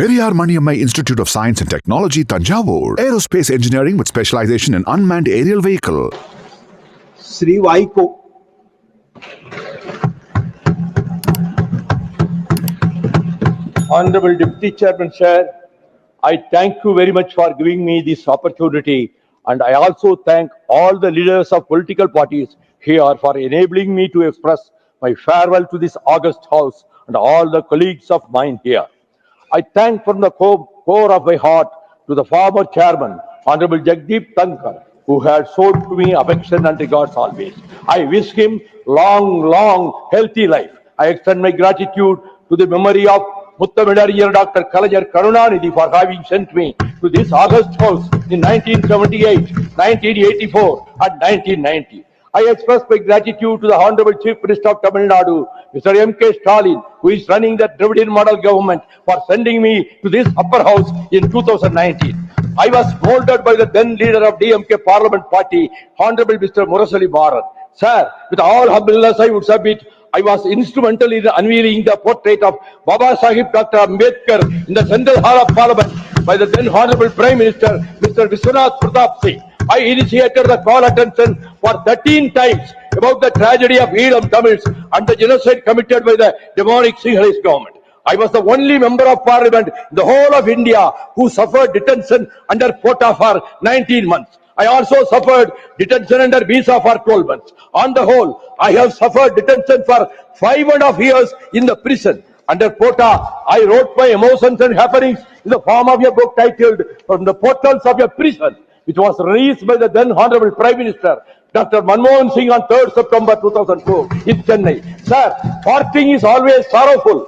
Periyar Maniammai Institute of Science and Technology, Tanjavur, Aerospace Engineering with specialization in unmanned aerial vehicle. Shri Vaiko Honorable Deputy Chairman Sir, I thank you very much for giving me this opportunity and I also thank all the leaders of political parties here for enabling me to express my farewell to this august house and all the colleagues of mine here. I thank from the co- core of my heart to the former chairman, Honorable Jagdeep Tankar, who had showed to me affection and regards always. I wish him long, long, healthy life. I extend my gratitude to the memory of Muttamidariya Dr. Kalajar Karunanidhi for having sent me to this august house in 1978, 1984 and 1990. I express my gratitude to the Honorable Chief Minister of Tamil Nadu, Mr. M. K. Stalin, who is running the Dravidian model government for sending me to this upper house in 2019. I was molded by the then leader of DMK Parliament Party, Honorable Mr. Murasali Bharat. Sir, with all humbleness I would submit, I was instrumental in unveiling the portrait of Baba Sahib Dr. Ambedkar in the Central Hall of Parliament by the then Honorable Prime Minister, Mr. Vishwanath Pratap Singh. I initiated the call attention for 13 times about the tragedy of Elam Tamils and the genocide committed by the demonic Sinhalese government. I was the only member of parliament in the whole of India who suffered detention under quota for 19 months. I also suffered detention under visa for 12 months. On the whole, I have suffered detention for five and a half years in the prison. Under quota, I wrote my emotions and happenings in the form of a book titled From the Portals of a Prison, which was released by the then Honorable Prime Minister Dr. Manmohan Singh on 3rd September 2002 in Chennai. Sir, parting is always sorrowful,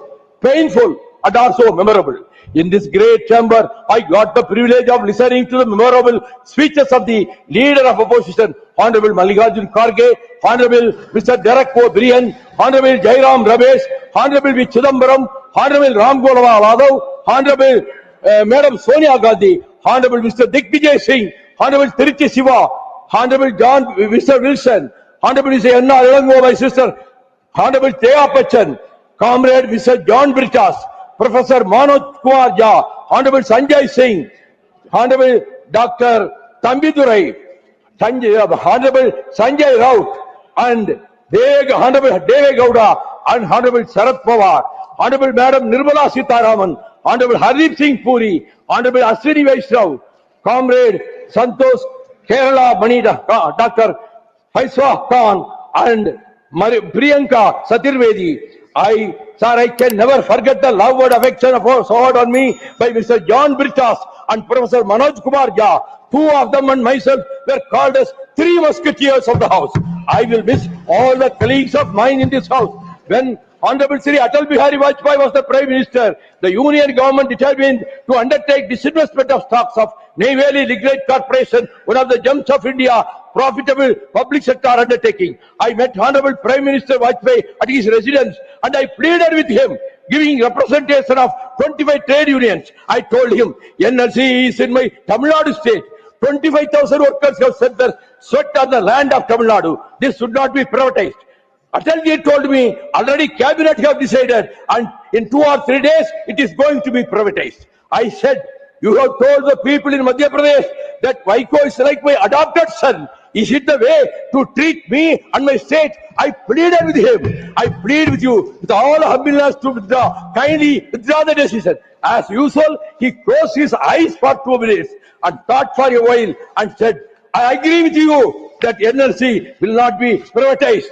painful and also memorable. In this great chamber, I got the privilege of listening to the memorable speeches of the leader of opposition, Honorable Mallikarjun Kharge, Honorable Mr. Derek O'Brien, Honorable Jairam Ramesh, Honorable V. Chidambaram, Honorable Ram Gopal Yadav, Honorable uh, Madam Sonia Gandhi, Honorable Mr. Digvijay Singh, Honorable Tiruchi Siva, Honorable John, Mr. Wilson, Honorable Mr. Anna Ilango, my sister, Honorable Jaya Bachchan, Comrade Mr. John Britas, Professor Manoj Kumar Jha, Honorable Sanjay Singh, Honorable Dr. Tambidurai, Sanjay, Honorable Sanjay Raut, and Deve, Honorable Deve Gowda, and Honorable Sharad Pawar, Honorable Madam Nirmala Sitaraman, Honorable Hardeep Singh Puri, Honorable Ashwini Vaishnav, Comrade Santosh Kerala Mani, Dr. Faiswa Khan, and Priyanka Satirvedi. I, sir, I can never forget the love and affection of showered on me by Mr. John Britas and Professor Manoj Kumar Jha. Two of them and myself were called as three musketeers of the house. I will miss all the colleagues of mine in this house. When Honorable Sri Atal Bihari Vajpayee was the Prime Minister, the Union government determined to undertake disinvestment of stocks of Neyveli Lignite Corporation, one of the gems of India, profitable public sector undertaking. I met Honorable Prime Minister Vajpayee at his residence and I pleaded with him, giving representation of 25 trade unions. I told him, NLC is in my Tamil Nadu state. 25,000 workers have set their sweat on the land of Tamil Nadu. This should not be privatized. Atalji told me, already cabinet have decided and in two or three days, it is going to be privatized. I said, you have told the people in Madhya Pradesh that Vaiko is like my adopted son. Is it the way to treat me and my state? I pleaded with him. I plead with you with all humbleness to withdraw. Kindly withdraw the decision. As usual, he closed his eyes for two minutes and thought for a while and said, I agree with you that NLC will not be privatized.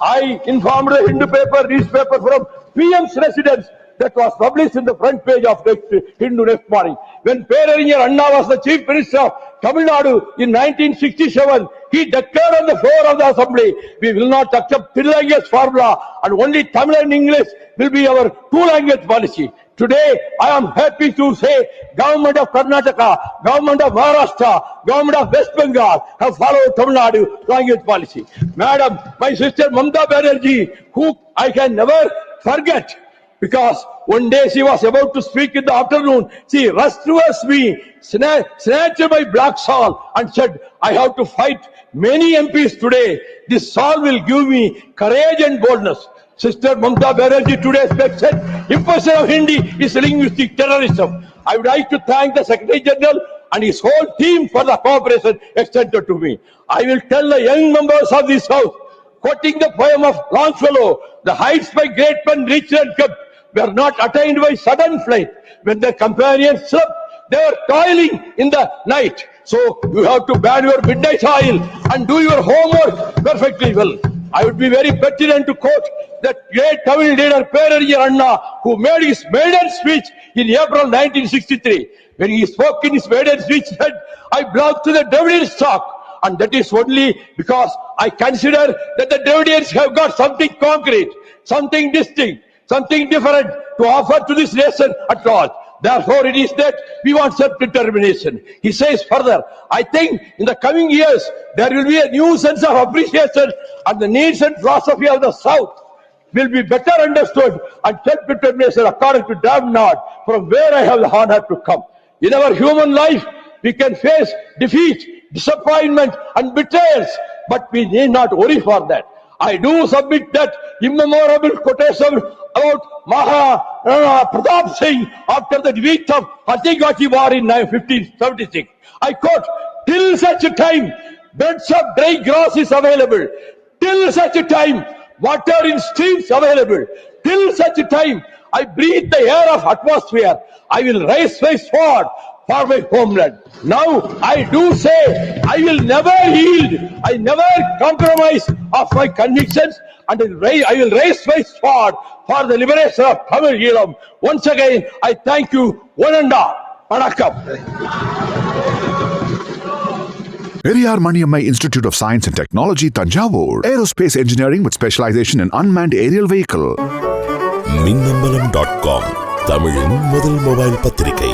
I informed the Hindu paper, newspaper from PM's residence that was published in the front page of the Hindu next morning. When Perarinyar Anna was the chief minister of Tamil Nadu in 1967, he declared on the floor of the assembly, we will not accept three language formula and only Tamil and English will be our two language policy. Today, I am happy to say government of Karnataka, government of Maharashtra, government of West Bengal have followed Tamil Nadu language policy. Madam, my sister Mamta Banerjee, who I can never forget, because one day she was about to speak in the afternoon. She rushed towards me, sna- snatched my black shawl and said, I have to fight many MPs today. This shawl will give me courage and boldness. Sister Mamta Banerjee today said imposition of Hindi is linguistic terrorism. I would like to thank the Secretary General and his whole team for the cooperation extended to me. I will tell the young members of this house, quoting the poem of Longfellow, the heights by great men reached and kept were not attained by sudden flight. When their companions slept, they were toiling in the night. So you have to ban your midnight oil and do your homework perfectly well. I would be very pertinent to quote that great Tamil leader Perariya Anna who made his maiden speech in April 1963. When he spoke in his maiden speech, he said, I belong to the Dravidian stock and that is only because I consider that the Dravidians have got something concrete, something distinct, something different to offer to this nation at large. Therefore, it is that we want self-determination. He says further, I think in the coming years, there will be a new sense of appreciation and the needs and philosophy of the South will be better understood and self-determination according to Davenport from where I have the honor to come. In our human life, we can face defeat, disappointment and betrayals, but we need not worry for that. I do submit that immemorable quotation about Maha uh, Singh after the defeat of Hatigati war in 1576. I quote, till such a time, beds of dry grass is available. Till such a time, water in streams available. Till such a time, I breathe the air of atmosphere. I will raise my sword for my homeland. Now I do say I will never yield. I never compromise of my convictions and I will raise, I will raise my sword for the liberation of Tamil Eelam. Once again, I thank you one and all. Periyar Maniammai Institute of Science and Technology, Tanjavur. Aerospace engineering with specialization in unmanned aerial vehicle. Minnambalam dot com தமிழின் முதல் mobile பத்திரிகை